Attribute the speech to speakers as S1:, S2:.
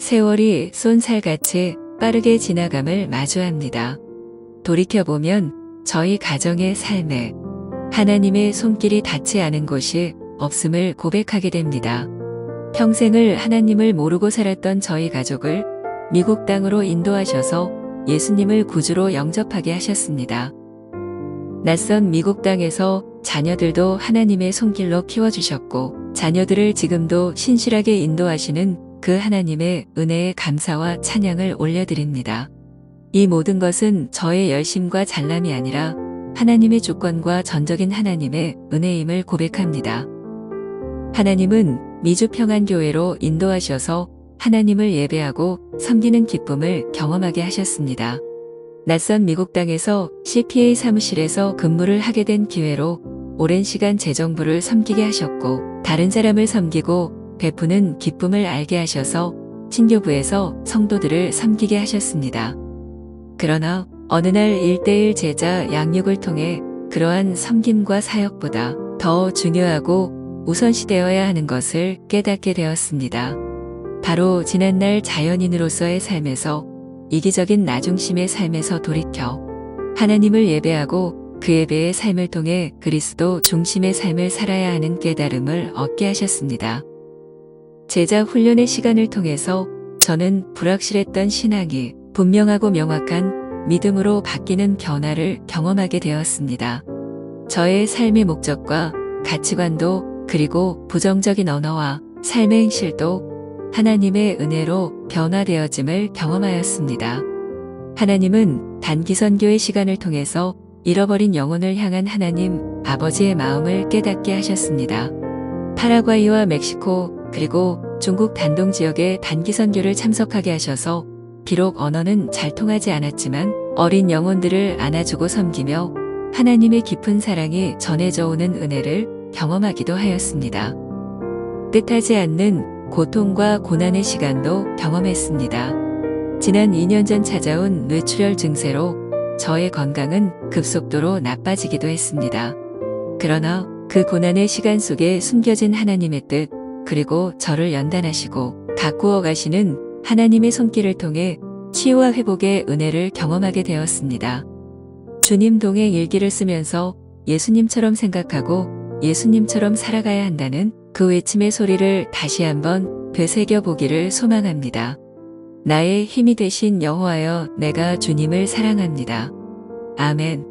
S1: 세월이 쏜살같이 빠르게 지나감을 마주합니다. 돌이켜보면 저희 가정의 삶에 하나님의 손길이 닿지 않은 곳이 없음을 고백하게 됩니다. 평생을 하나님을 모르고 살았던 저희 가족을 미국 땅으로 인도하셔서 예수님을 구주로 영접하게 하셨습니다. 낯선 미국 땅에서 자녀들도 하나님의 손길로 키워주셨고 자녀들을 지금도 신실하게 인도하시는 그 하나님의 은혜에 감사와 찬양을 올려드립니다. 이 모든 것은 저의 열심과 잘남이 아니라 하나님의 주권과 전적인 하나님의 은혜임을 고백합니다. 하나님은 미주평안교회로 인도하셔서 하나님을 예배하고 섬기는 기쁨을 경험하게 하셨습니다. 낯선 미국 땅에서 CPA 사무실에서 근무를 하게 된 기회로 오랜 시간 재정부를 섬기게 하셨고 다른 사람을 섬기고 베푸는 기쁨을 알게 하셔서 신교부에서 성도들을 섬기게 하셨습니다. 그러나 어느 날 1대1 제자 양육을 통해 그러한 섬김과 사역보다 더 중요하고 우선시되어야 하는 것을 깨닫게 되었습니다. 바로 지난날 자연인으로서의 삶에서 이기적인 나중심의 삶에서 돌이켜 하나님을 예배하고 그 예배의 삶을 통해 그리스도 중심의 삶을 살아야 하는 깨달음을 얻게 하셨습니다. 제자 훈련의 시간을 통해서 저는 불확실했던 신앙이 분명하고 명확한 믿음으로 바뀌는 변화를 경험하게 되었습니다. 저의 삶의 목적과 가치관도 그리고 부정적인 언어와 삶의 행실도 하나님의 은혜로 변화되어짐을 경험하였습니다. 하나님은 단기 선교의 시간을 통해서 잃어버린 영혼을 향한 하나님 아버지의 마음을 깨닫게 하셨습니다. 파라과이와 멕시코 그리고 중국 단동 지역의 단기 선교를 참석하게 하셔서 비록 언어는 잘 통하지 않았지만 어린 영혼들을 안아주고 섬기며 하나님의 깊은 사랑이 전해져 오는 은혜를 경험하기도 하였습니다. 뜻하지 않는 고통과 고난의 시간도 경험했습니다. 지난 2년 전 찾아온 뇌출혈 증세로 저의 건강은 급속도로 나빠지기도 했습니다. 그러나 그 고난의 시간 속에 숨겨진 하나님의 뜻, 그리고 저를 연단하시고 가꾸어 가시는 하나님의 손길을 통해 치유와 회복의 은혜를 경험하게 되었습니다. 주님 동행 일기를 쓰면서 예수님처럼 생각하고 예수님처럼 살아가야 한다는 그 외침의 소리를 다시 한번 되새겨 보기를 소망합니다. 나의 힘이 되신 여호와여 내가 주님을 사랑합니다. 아멘.